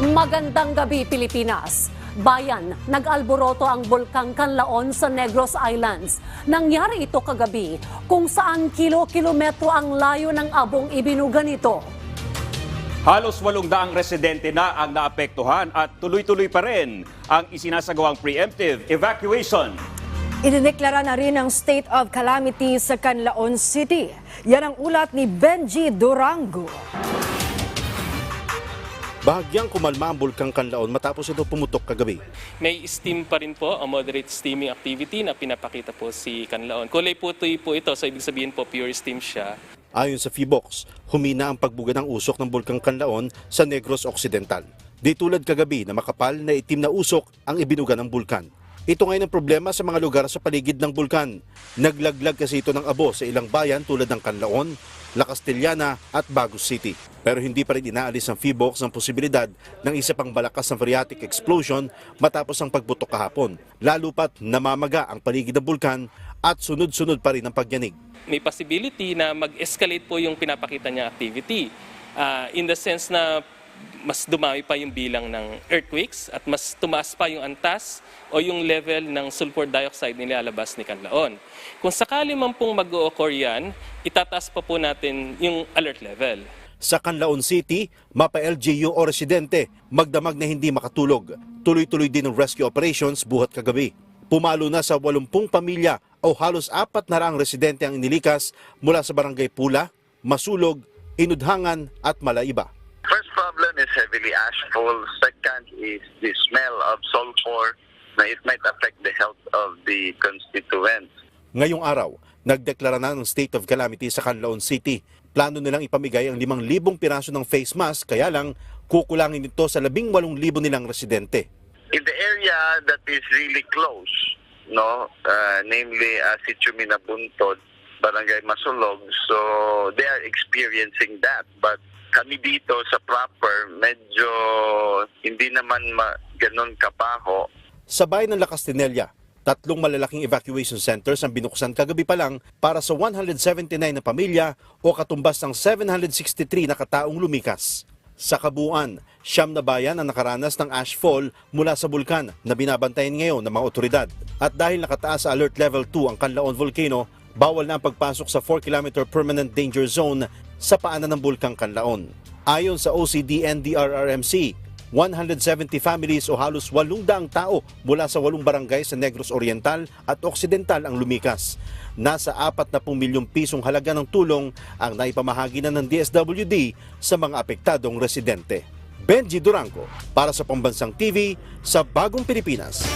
Magandang gabi, Pilipinas. Bayan, nag-alboroto ang Bulkang Kanlaon sa Negros Islands. Nangyari ito kagabi kung saan kilo-kilometro ang layo ng abong ibinuga nito. Halos walong daang residente na ang naapektuhan at tuloy-tuloy pa rin ang isinasagawang preemptive evacuation. Idineklara na rin ang state of calamity sa Canlaon City. Yan ang ulat ni Benji Durango. Bahagyang kumalma ang Bulkang Kanlaon matapos ito pumutok kagabi. May steam pa rin po, ang moderate steaming activity na pinapakita po si Kanlaon. Kulay putoy po ito, so ibig sabihin po pure steam siya. Ayon sa FIBOX, humina ang pagbuga ng usok ng Bulkang Kanlaon sa Negros Occidental. Di tulad kagabi na makapal na itim na usok ang ibinuga ng bulkan. Ito ngayon ang problema sa mga lugar sa paligid ng bulkan. Naglaglag kasi ito ng abo sa ilang bayan tulad ng Canlaon, La Castellana at Bagos City. Pero hindi pa rin inaalis ng FIBOX ang posibilidad ng isa pang malakas na phreatic explosion matapos ang pagbutok kahapon. Lalo pat namamaga ang paligid ng bulkan at sunod-sunod pa rin ang pagyanig. May possibility na mag-escalate po yung pinapakita niya activity. Ah, in the sense na mas dumami pa yung bilang ng earthquakes at mas tumaas pa yung antas o yung level ng sulfur dioxide nilalabas ni Kanlaon. Kung sakali man pong mag-o-occur yan, itataas pa po natin yung alert level. Sa Canlaon City, mapa LGU o residente, magdamag na hindi makatulog. Tuloy-tuloy din ang rescue operations buhat kagabi. Pumalo na sa 80 pamilya o halos apat na raang residente ang inilikas mula sa barangay Pula, Masulog, Inudhangan at Malaiba. Ashful. Second is the smell of sulfur. Na it might affect the health of the constituents. Ngayong araw, nagdeklara na ng state of calamity sa Canlaon City. Plano nilang ipamigay ang 5,000 piraso ng face mask kaya lang kukulangin ito sa 18,000 nilang residente. In the area that is really close, no, uh, namely uh, Sitio Minabuntod, Barangay Masulog, so they are experiencing that. But kami dito sa proper, medyo hindi naman ma- ganun kapaho. Sa bayan ng La Castanelia, tatlong malalaking evacuation centers ang binuksan kagabi pa lang para sa 179 na pamilya o katumbas ng 763 na kataong lumikas. Sa kabuuan, siyam na bayan ang nakaranas ng ashfall mula sa bulkan na binabantayan ngayon ng mga otoridad. At dahil nakataas sa Alert Level 2 ang Canlaon Volcano, bawal na ang pagpasok sa 4-kilometer permanent danger zone sa paanan ng Bulkang Canlaon. Ayon sa OCD NDRRMC, 170 families o halos 800 tao mula sa walong barangay sa Negros Oriental at Occidental ang lumikas. Nasa 40 milyong pisong halaga ng tulong ang naipamahagi na ng DSWD sa mga apektadong residente. Benji Durango para sa Pambansang TV sa Bagong Pilipinas.